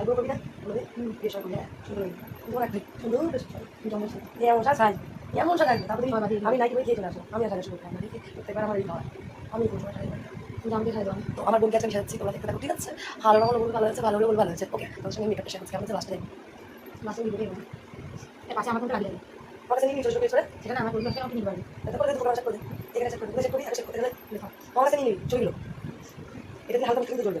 আর কবিতা বলে সব হ্যাঁ সুন্দর সুন্দর এমন শাক খাই এমন শাক খাই তারপরে আমি নাইকি বই খেয়ে চলে আসো আমি আসলে শুরু খাই না খাওয়া আমি কোনো সময় খাই না কিন্তু আমাকে খাই দাও তো আমার বোনকে আজকে সাজাচ্ছি তোমরা দেখতে থাকো ঠিক আছে ভালো হলে বলে ভালো হয়েছে ভালো হলে বলে ভালো হয়েছে ওকে তোর সঙ্গে মেকআপটা শেয়ার করছি আমাদের লাস্টে লাস্টে ভিডিও দেখব পাশে আমার কোনটা লাগিয়ে আমার কাছে নিয়ে ছোটো করে সেখানে আমার আমাকে নিতে পারবে এটা করে তোমার চেক করে করে করি চেক করতে গেলে নিয়ে ছবিগুলো এটা হালকা কিন্তু চলবে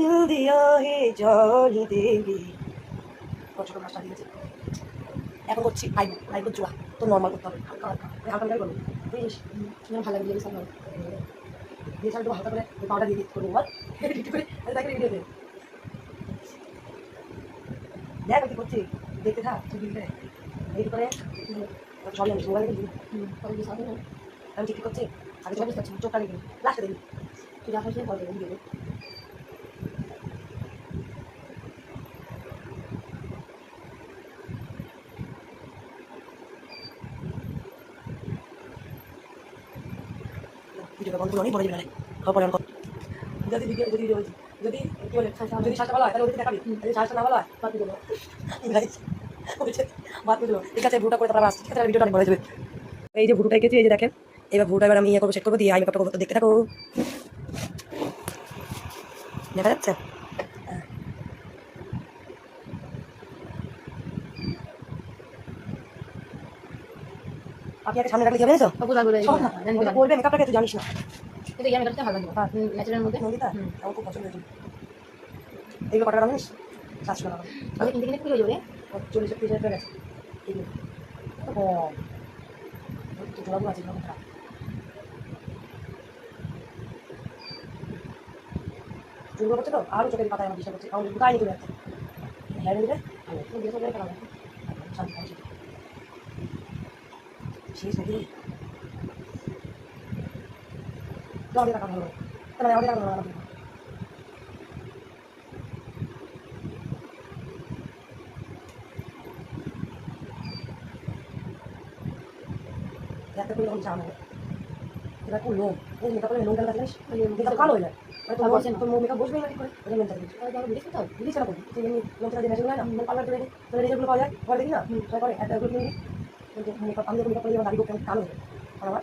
দিল দিয়া হে জল দেবী। ছোট মাছটা দিয়েছি। এখন করছি লাইভ লাইভ জোয়া তো নর্মাল করতে হবে। হালকা হালকা হালকা করব শুনে ভালো লাগবে লেগে সামনে দিয়ে একটু হালকা করে পাউডার দিয়ে দিতে করব বল। করে আমি তাকে ভিডিও দেখ আমি কি করছি, দেখতে থাক, তুই ভিডিওতে এই করে সবই আমি মোবাইলে দিই দিয়ে সামনে আমি ঠিক করছি? চব্বিশ করছি চোখটা দেখি লাস্টে দেখি তুই যা করছিস পরে ভিডিও করে বলে দিবি খাওয়া পরে কর- যদি ভিডিও যদি যদি কি বলে যদি শ্বাসটা ভালো হয় তাহলে ওদিকে দেখাবি। যদি না ভালো হয় বাদ দিয়ে বাদ করে দিলো। ঠিক আছে ভুটা করে তারপর আসছি। ঠিক আছে ভিডিওটা অনেক বড় যাবে। এই যে ভুটুটা এঁকেছি এই যে দেখেন এবার ভুটা এবার আমি ইয়ে করব সেট করব দিয়ে আই মেকআপটা করব তো দেখতে থাকো দেখা যাচ্ছে। আপনি সামনে রাখলে কি হবে জানিস তো? বলবে মেকআপটাকে তুই জানিস না। কিন্তু ইয়ার মেকআপটা ভালো লাগবে হ্যাঁ। ন্যাচারাল মধ্যে। নন্দিতা। আমার খুব পছন্দ হয়েছে এইগুলো কটা জানিস? সাতশো টাকা আমি কিনতে কিনতে কি হয়ে যাবে চল্লিশ তিরিশ হাজার টাকা গেছে এইগুলো তো জোড়াগুলো আছে খারাপ চুলগুলো করছে তো? আরও চোখের পাতায় আমার ডিস্টার্ব করছে। আমার নিয়ে চলে যাচ্ছে। হ্যাঁ দিলে শান্তি শেষ নাকি তো আমাদের টাকা ভালো তাহলে আমাদের টাকা ভালো একটা করে যখন জানো এটা কোন লোক এই মেকআপ করে নোংরা লাগে মেকআপ কালো হয়ে যায় মানে তোর মেকআপ বসবে না কি করে ওটা মেনটা দিচ্ছি তাহলে আমি বুঝতে তো না করবি তুই লোকটা যে মেশিন না পার্লার করে তোর রেজাল্টগুলো পাওয়া যায় পরে দেখি না ট্রাই একটা কিন্তু মেকআপ আমি যখন মেকআপ করে যখন করতে কালো হয়ে যায় আমার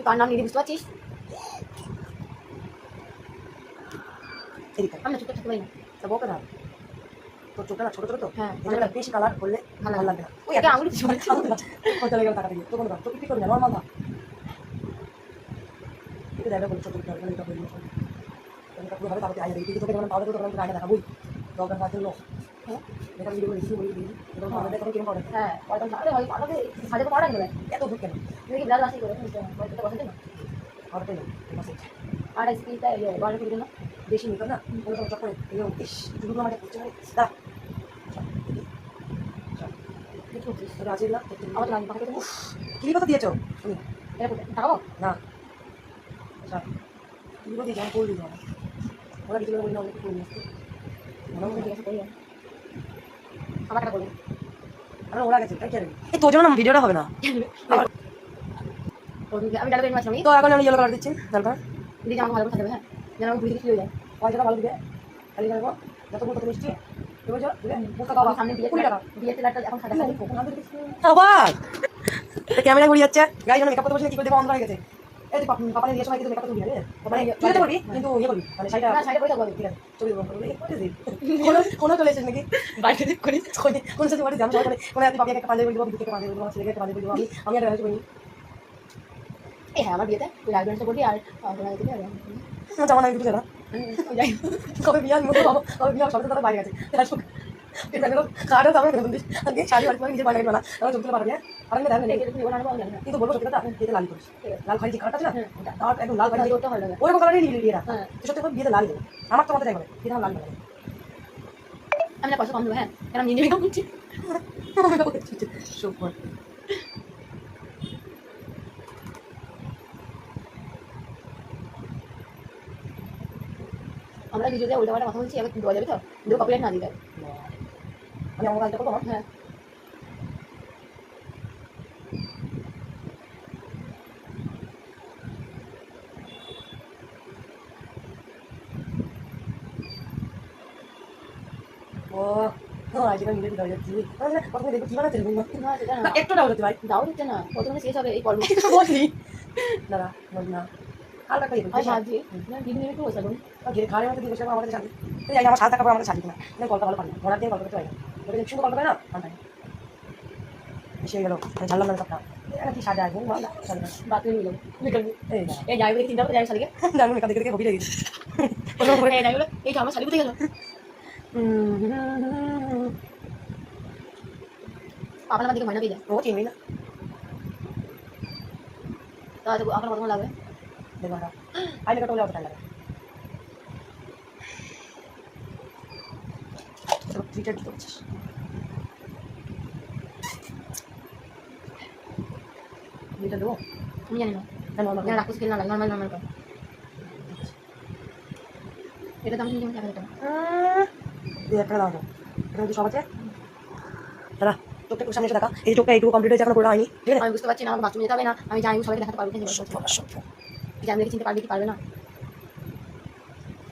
তুই কার নাম নিয়ে বুঝতে পারছিস এদিকে আমি না চুপচাপ থাকতে পারি না তা বকে না তোর চোখটা না ছোটো ছোটো তো হ্যাঁ, বেশি কালার করলে ভালো লাগবে না ওই একটা আঙুলি কত লেগে টাকা দিয়ে তো কোনো চোখ কি করবি না নর্মাল না এটা দেখবে বলে ছোট ছোট এটা এটা পুরো হবে তারপরে আগে দেখি তোকে যখন পাউডার করতে তখন দেখাবই দরকার হয় জন্য হ্যাঁ এটা ভিডিও রিসিভ বলি দিই এবং পাউডার দেখো কেমন পাউডার হ্যাঁ পয়সা আরে ভাই পাঠাবে সাজে তো পাঠান দেবে এত দূর কেন ব্লাউজ করে বসাতে না আর স্কিনটা বাড়ি করে বেশি নিত না কোনো ইস দুটো আমাকে দা না আমার কথা দিয়েছ তুমি টাকাবো না আচ্ছা কি কথা দিয়েছ আমি করলি না ওরা কিছু বলি না অনেক করে নিয়ে আসতে ঠিক আছে করি আমার টাকা করবে আমি ওরা গেছে তাই কি আর কি? এই তোর জন্য ভিডিওটা হবে না আমি ডালে মাছ আমি। তো এখন আমি ইয়েলো কালার দিচ্ছি দরকার দিদি আমাকে ভালো করে থাকবে হ্যাঁ। যেন আমার ঘুরে ফিরে যায়। পয়সাটা ভালো দিবে। খালি নেব যত মিষ্টি। ক্যামেরা ঘুরে যাচ্ছে। গাড়ি জন্য মেকআপ করতে বসে কি করে দেবো অন্ধ হয়ে গেছে। এই সময় কিন্তু মেকআপ করবি মানে তুই যেতে কিন্তু ইয়ে করবি। মানে সাইডটা না সাইডে পয়সা করবে ঠিক আছে চলে যাব কোনো কোনো চলে এসেছিস নাকি? কোন সাথে বাড়ি একটা পাঞ্জাবি দেবো বিদ্যুৎকে একটা পাঞ্জাবি দেবো ছেলেকে একটা পাঞ্জাবি দেবো আমি আমি একটা হয়েছে বলি এই হ্যাঁ আমার বিয়েতে তুই লাইভ ডান্সটা করবি আর তোরা দিবি আর জামা নাই দুটো জানা। যাই কবে বিয়ে আমি মতো কবে বিয়ে সবাই তারা বাইরে গেছে কার্ডও তো আমরা দিস আগে শাড়ি বাড়ি করে বাড়ি না আমার চলতে পারবে আর আমি দেখেন না কিন্তু বলব সত্যি কথা বিয়েতে লাল করিস। লাল খালি যে কার্ডটা আছে না হ্যাঁ, একদম লাল খালি করতে লাগে ওরকম কালারই নিবি বিয়েটা। হ্যাঁ। সত্যি কথা বিয়েতে লাল দেবে আমার তো মাথায় বিয়েতে আমার লাল দেবে আমি না পয়সা কম দেবো হ্যাঁ? কারণ করছি। সুপার আমরা ভিডিওতে উল্টা পাল্টা কথা বলছি এবার দেওয়া যাবে তো? ভিডিও কপিরাইট না দিবে আমি আমার কাজটা করব? হ্যাঁ। দিতে না একটু ডাউট হতে ভাই। দাও দিচ্ছে না প্রথমে শেষ হবে এই পর্ব। বললি দাদা বল না। হালকা করে ভাবছি না দিদি একটু বসে ঘিরে খাওয়ার মধ্যে দিয়ে বসে আমাদের ছাড়ি এই জানি আমার সাত টাকা আমাদের ছাড়ি না না গল্প ভালো পারি না ঘোড়ার দিয়ে গল্প করতে পারি না ওটা যদি সুন্দর গল্প করে না আমি পারি বেশি গেল না সবটা এটা কি সাজা। আসব ভালো সাজা এই যাই বলে তিনটা যাই শালিকে? জানি মেকা দেখে দেখে হবি লেগেছে এই যাই বলে এই তো আমার শালি কোথায় গেল? আপনার দিকে ময়না পেয়ে যায়। ও চিনবি না। তা আপনার কতক্ষণ লাগবে? না আই মেকা কি টুইটার দেবো? আমি জানি না। হ্যাঁ নর্মাল না রাক্ষস না লাগে নর্মাল নর্মাল কর। এটা টাকা দিতাম দুই হাজার টাকা দাও তো। সব আছে? দাদা চোখটা একটু সামনে এসে দেখা। এই চোখটা এইটুকু কমপ্লিট হয়েছে এখন পুরো হয়নি। ঠিক আছে? আমি বুঝতে পারছি না আমার বাথরুমে যেতে হবে না। আমি জানি সবাইকে দেখাতে পারব না আমি চিনতে পারবে কি পারবে না?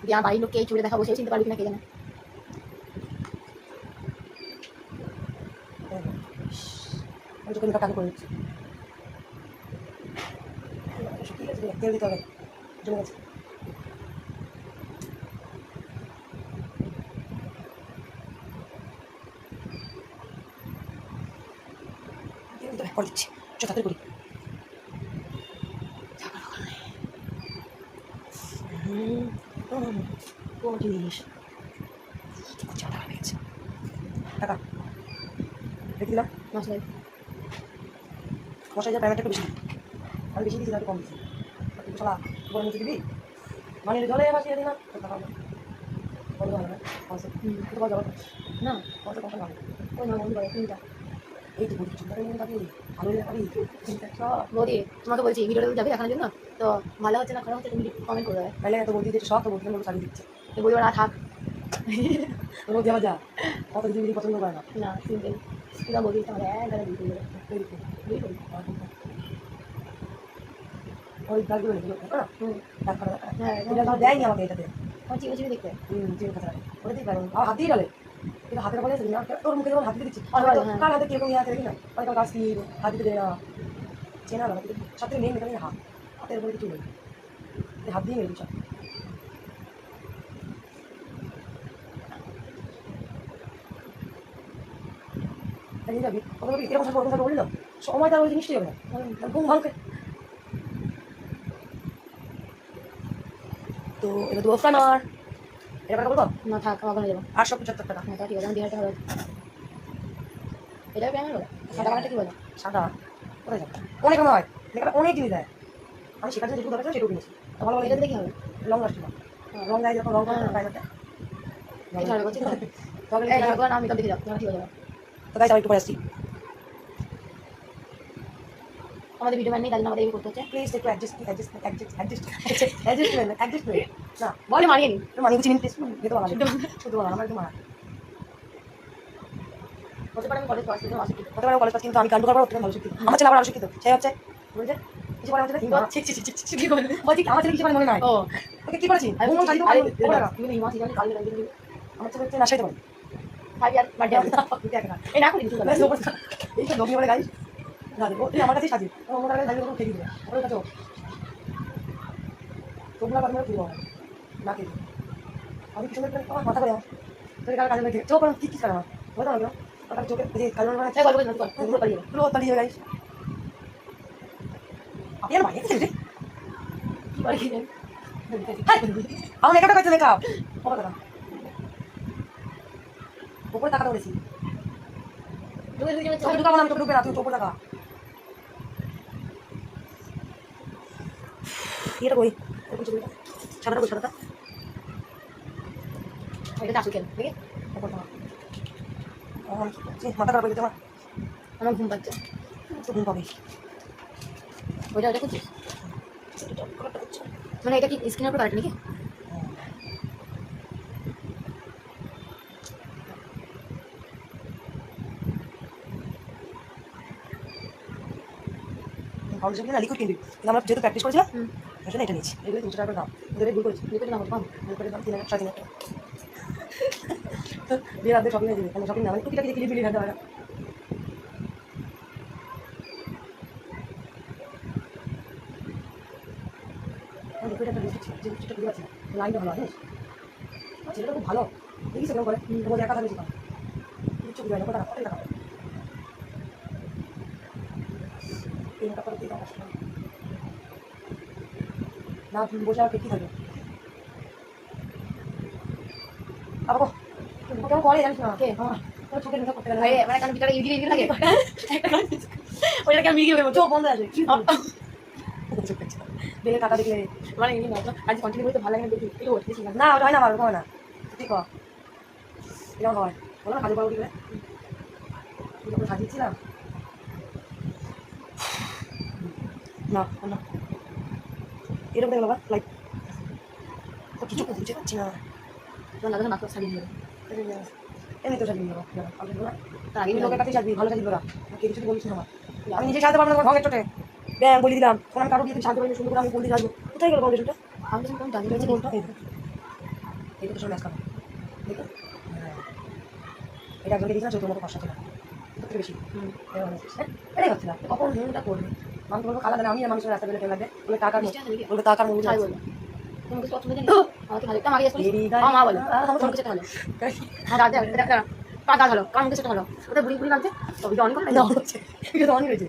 যে আমার বাড়ির লোককে এই চুড়ে দেখাবো সেও চিনতে পারবে কিনা কে জানে? আমি চোখে মেকআপ টাকা করে দিচ্ছি ঠিক আছে তেল দিতে হবে জমে গেছে করে দিচ্ছি চো তাড়াতাড়ি করি টাকা রেখে দিলাম মশলাই মশাই যা প্যামেন্টটা একটু বেশি দিই আমি বেশি দিয়েছি একটু কম দিচ্ছি সলা বড় নিচে দিবি? মানে জলে ভাসিয়ে দিই না? না কনসেপ্ট কিন্তু বল জল না কনসেপ্ট কনসেপ্ট হবে? ওই না বন্ধ করে তিনটা এই তো বলি চিন্তা করে পাবি ভালো হলে পাবি চিন্তা বৌদি তোমাকে বলছি ভিডিওটা যাবে দেখানোর জন্য। তো ভালো হচ্ছে না খারাপ হচ্ছে তুমি কমেন্ট করে দেবে তাহলে তো সব তো বলতে বলতে দিচ্ছে। তো থাক। তো বলতে আবার যা কত কিছু কিছু পছন্দ করে না। না সিম্পল তুই বলি তাহলে একবারে দিয়ে। বুঝলি তো? ওই রেখে দিও না করা হ্যাঁ দেয়নি আমাকে এটাতে। আমার চিনে চিনে দেখতে। হুম চিনি কথা ওটা দিয়ে পারব আর হাতেই ডালে। কিন্তু হাতের বলে না? তোর মুখে যখন হাত দিচ্ছি। হ্যাঁ। কার হাতে কীরকম ইয়ে আছে দেখি না? অনেক গাছ কি? হাত দিতে দেয় না। চেনা না সব থেকে মেন হাত। হাতের উপরে কিছু নেই। হাত দিয়ে মেরে দিচ্ছ। যাবি। কত বলবি এরকম থাকবে ওরকম থাকবে বললি সময় তার ওই জিনিসটাই হবে। না ঘুম ভালো তো এটা দু অফার আমার। এটা কথা বলব? না থাক আমার যাব। আটশো পঁচাত্তর টাকা। হ্যাঁ ঠিক আছে আমি টাকা কেমন বলে। সাদা কালারটা কি বলে? সাদা। কোথায় যাবে? অনেক মনে হয়? এখানে অনেক জিনিস দেয়। আমি জন্য যেটুকু দরকার সেটুকু তো ভালো ভালো এটা দেখি হবে। লং লাস্টিং রং দেয় যখন ঝাড়ু করে না আমি তো দেখে যাব। ঠিক হয়ে যাবে? তো গাইস আমি একটু পরে আসছি। আমাদের ভিডিও নেই তাই জন্য আমাদের এই করতে হচ্ছে। প্লিজ একটু adjust adjust adjust adjust adjustment adjustment না বলে মারিয়ে নি। একটু মানিয়ে নিন প্লিজ যেতে পারলাম শুধু বললাম আমার একটু মারা। হতে পারে আমি কলেজ পাস করতে পারছি হতে পারে কলেজ পাস কিন্তু আমি কাণ্ড করার ওর থেকে ভালো শিক্ষিত আমার ছেলে আবার আরও শিক্ষিত সে হচ্ছে কিছু করে আমাদের করে বলছি আমার ছেলে কিছু করে মনে নাই। ওকে কি করেছি? আমার ছেলে হচ্ছে নাশাইতে পারে এই না করি কিছু এই তো লোক বলে গাড়ি। না দেবো তুই আমার সাজি কাছে গাড়ি খেয়ে দিবে। ওর কাছে তোমরা বাদ ফিরবো না খেয়ে আমি কিছু আমার মাথা করে তোর কাছে কাজে লাগে চোখ কি কি করে বলতো না ওটা চোখে কাজে মানে এই গল্প পারি পালিয়ে গাড়ি। আপনি আর বাইরে থেকে কি পারি আমার মেকআপটা করছে মেকআপ ওপরে টাকা ওপরে টাকাটা দুই চোখে ঢুকাবো না আমি চোখে ঢুকবে না তুই ওপরে টাকা এটা কই সাদাটা কই সাদাটা। এটা মাথা খারাপ হয়ে গেছে আমার। আমার ঘুম পাচ্ছে। তো ঘুম পাবে। ওইটা করছিস? মানে এটা কি স্ক্রিনের উপর কারেক্ট নাকি? ফাউন্ডেশন কিনা লিকুইড কিনবি। কিন্তু আমরা যেহেতু প্র্যাকটিস করেছিলাম ওই জন্য এটা নিয়েছি। এগুলো তিনশো টাকা দাম এদের ভুল করেছি। লিকুইড না কম দাম তিন হাজার সাড়ে তিন হাজার টাকা। বিয়ের আগে শপিং হয়ে যাবে তাহলে শপিং না মানে টুকিটাকি কিনে বিলি থাকতে লিকুইড একটা যে পাচ্ছি লাইনটা ভালো আর ছেলেটা খুব ভালো। দেখিস এরকম করে। তোমাদের একা থাকলে শিখাও কিচ্ছু খুঁজে না কত টাকা টাকা তিন টাকা করে দিয়ে দাও না তুমি বসে আর কি থাকবে আবার কো- কেমন করে জানিস না কে? আমার চোখের করতে গেলে মানে কারণ ভিতরে ইউডি ইউডি লাগে। ওইটা মিলিয়ে গেল চোখ বন্ধ আছে। কি বেলে টাকা দেখলে মানে ইউডি না আজ কন্টিনিউ করতে ভালো লাগে না দেখি ওঠে না। ওটা হয় না আমার হয় না। তুই কর এরকম হয়। বলো না কাজু দিলে যখন সাজিয়েছিলাম। না না এরকম দেখল বা লাইক কিছু বুঝতে পারছি না তোমার দাদা নাটক সাজিয়ে দিল এমনি তো সাজিয়ে দেবো আমি দেবো না লোকের কাছেই সাজবি ভালো সাজবি ওরা কে কিছু বলিস না আমি নিজে সাজতে পারব না ভঙ্গের চোটে ব্যাং বলে দিলাম তখন আমি কারও দিয়ে সাজতে পারিনি সুন্দর করে আমি বলে সাজবো কোথায় গেল আমি তো কোন জানি এই না যে বলতো এই দেখো। এই দেখো সব খাবে দেখো। এটা একজনকে দিয়েছিলাম চোদ্দ মতো পাঁচশো ছিল বেশি এটাই না কখন করবে আমি বলব কালা দাঁড়া আমি আর মানুষের রাস্তা বেরোতে লাগবে। বলে নাকি? বলবে টাকার মুখ ছাই বলব। তুমি পছন্দ জানি? আমাকে ভালো একটা মারিয়ে আসলে আমার মা বলে তোমার কিছু ভালো হ্যাঁ দাদা দাদা দাদা কারণ কিছু ভালো? ওটা বুড়ি বুড়ি লাগছে তবে অন না হচ্ছে। এটা অনেক হয়েছে।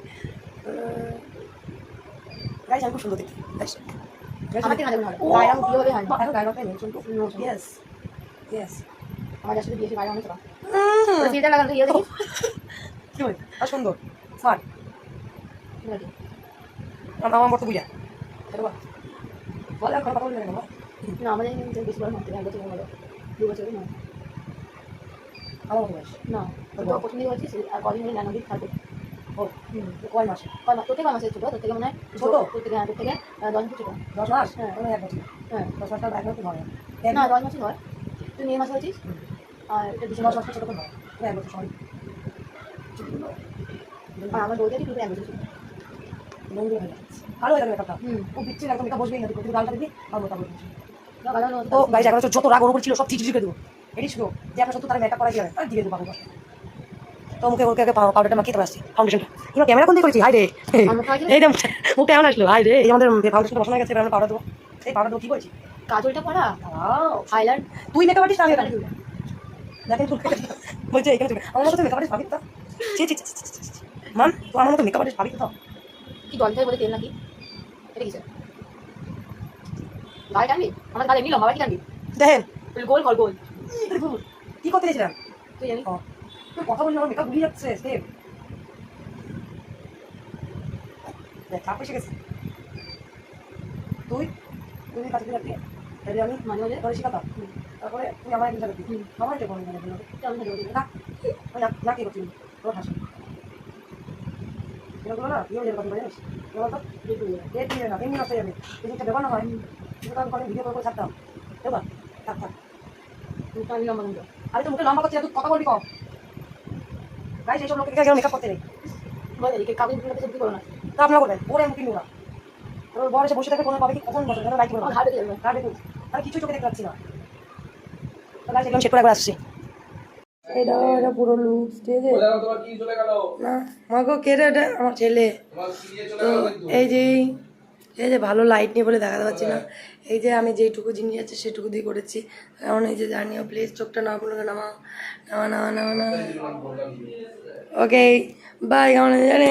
গাইস আমি খুব সুন্দর দেখি গাইস ভালো গায়ে হয়। গায়ে নেই ইয়েস ইয়েস আমার যার সাথে গায়ে অনেক ফিল্টার লাগানো ইয়ে দেখি। কি হয় সুন্দর। স্মার্ট। ঠিক আছে আমার মতো বুঝা বলে এখন কথা বলবে না। না আমাদের কিন্তু বেশি বড় মাত্র এক বছর হলো দু বছর না আমার মতো বয়স? না তো দিকে বলছিস আর কদিন নানা দিক থাকবে ও কয় মাসে? কয় মাস কয় মাসের ছোটো? তোর থেকে মনে হয় ছোট? তোর থেকে তোর থেকে দশ বছর ছোটো। দশ মাস? হ্যাঁ। কোনো এক বছর হ্যাঁ। দশ মাস এক বছর হয় না দশ মাসই হয় তুই মে মাসে হয়েছিস আর এটা ডিসেম্বর। মাস ছোট কোনো এক বছর সরি। আমার বউটা কিন্তু এক বছর ছোটো। বন্ধুরা হয়ে যাচ্ছে। ভালো হয়ে যাবে মেকআপটা হুম। ও বিচ্ছি একদম মেকআপ বসবেই না তুই তুই গালটা দিবি আর মোটা বলবি। তো তো গাইজ এখন যত রাগ ওর ছিল সব ঠিক দেবো। এটি যে আপনার সত্য তারা মেকআপ করা যাবে আর দিয়ে দেবো বাবু তো মুখে ওকে আগে পাউডারটা মাখিয়ে তো আসছি ফাউন্ডেশনটা এবার ক্যামেরা কোন দিকে করেছি? হাই রে। এই মুখটা এমন আসলো? হাই রে এই আমাদের ফাউন্ডেশনটা বসানো গেছে এবার আমরা পাউডার দেবো। সেই পাউডার দেবো কি বলছি কাজলটা পড়া? হাইলাইট তুই মেকআপ আর্টিস্ট আমি দেখেন তুই বলছে এখানে আমার মতো মেকআপ আর্টিস্ট পাবি তো? ছি। মান তো আমার মতো মেকআপ আর্টিস্ট পাবি তো? কি থেকে বলে তেল নাকি? এটা কিসের? গায়ে টানবি? আমার গায়ে এমনি লম্বা কি টানবি? দেখেন। গোল গোল গোল। কি করতে গেছিলাম তুই জানি তুই কথা বললি আমার মেকআপ ভুলে যাচ্ছে দেখ চাপ এসে গেছে। তুই তুই কাছে রাখবি তাহলে আমি মাঝে মাঝে তোর শিখাতাম। তারপরে তুই আমার একদিন। আমার যে। কোনো থাকে না কি করছিলি তোর হাসি। এরকম না ইয়ে যেরকম কথা জানিস বলো তো না। ডেট না এমনি নষ্ট হয়ে যাবে জিনিসটা ব্যবহার না হয় কিন্তু আমি কদিন ভিডিও করে ছাড়তাম আমি লম্বা লম্বা। আমি তো তুই কথা বলবি কম গাইজ এইসব লোককে কেউ মেকআপ করতে নেই কাগজ করো না তা আপনারা করবেন ওরে মুখে নোরা তোর বর এসে বসে থাকে কোনো পাবে কি কখন বসে লাইট করবে। ঘাটে তুই আমি কিছু চোখে দেখতে পাচ্ছি না তো গাইজ এগুলো চেক করে আসছি এটা এটা পুরো লুক স্টেজ কি গেল? না মাগো কে রে এটা? আমার ছেলে। কি এই যে এই যে ভালো লাইট নিয়ে বলে দেখাতে পারছি না। এই যে আমি যেইটুকু জিনিস আছে সেটুকু দিয়ে করেছি। কারণ এই যে জানিও প্লিজ চোখটা না পড়লে নামা নামা নামা নামা নামা ওকে বাই কেমন জানি।